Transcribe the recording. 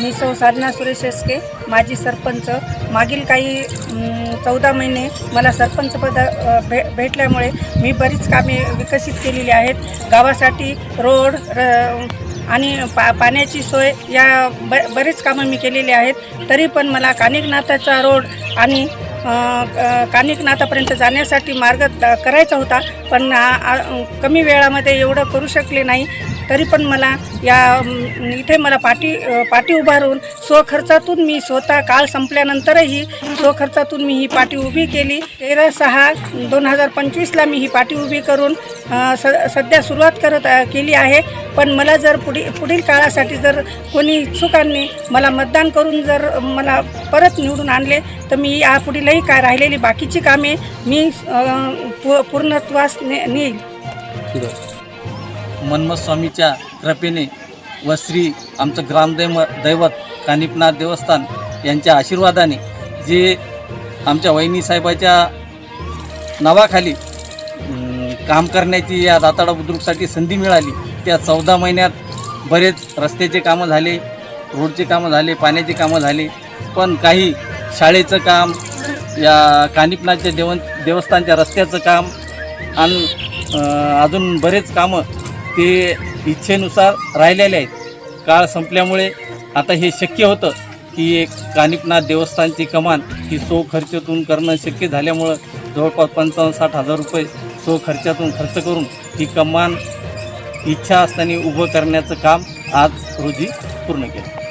मी सौ साधना सुरेश शेसके माजी सरपंच. मागील काही चौदा महिने मला सरपंच पद भे भेटल्यामुळे मी बरीच कामे विकसित केलेली आहेत. गावासाठी रोड र आणि पा पाण्याची सोय या ब बरीच कामं मी केलेली आहेत. तरी पण मला कानिकनाथाचा रोड आणि कानिकनाथापर्यंत जाण्यासाठी मार्ग करायचा होता. पण कमी वेळामध्ये एवढं करू शकले नाही. तरी पण मला या इथे मला पाठी पाठी उभारून स्वखर्चातून मी स्वतः काळ संपल्यानंतरही स्वखर्चातून मी ही पाठी उभी केली. तेरा सहा दोन हजार पंचवीसला मी ही पाठी उभी करून स सध्या सुरुवात करत केली आहे. पण मला जर पुढील पुढील काळासाठी जर कोणी इच्छुकांनी मला मतदान करून जर मला परत निवडून आणले तर मी यापुढीलही काय राहिलेली बाकीची कामे मी पू पूर्णत्वास ने नेईल मन्मथ स्वामीच्या कृपेने व श्री आमचं ग्रामदैव दैवत कानिपनाथ देवस्थान यांच्या आशीर्वादाने जे आमच्या वहिनी साहेबाच्या नावाखाली काम करण्याची या दाताडा बुद्रुकसाठी संधी मिळाली. त्या चौदा महिन्यात बरेच रस्त्याचे कामं झाले रोडचे कामं झाले पाण्याचे कामं झाले. पण काही शाळेचं काम या कानिपनाथच्या देवन देवस्थानच्या रस्त्याचं काम आणि अजून बरेच कामं ते इच्छेनुसार राहिलेले आहेत. काळ संपल्यामुळे आता हे शक्य होतं की एक कानिपनाथ देवस्थानची कमान ही सो खर्चातून करणं शक्य झाल्यामुळं जवळपास पंचावन्न साठ हजार रुपये सो खर्चातून खर्च करून ही कमान इच्छा असताना उभं करण्याचं काम आज रोजी पूर्ण केलं.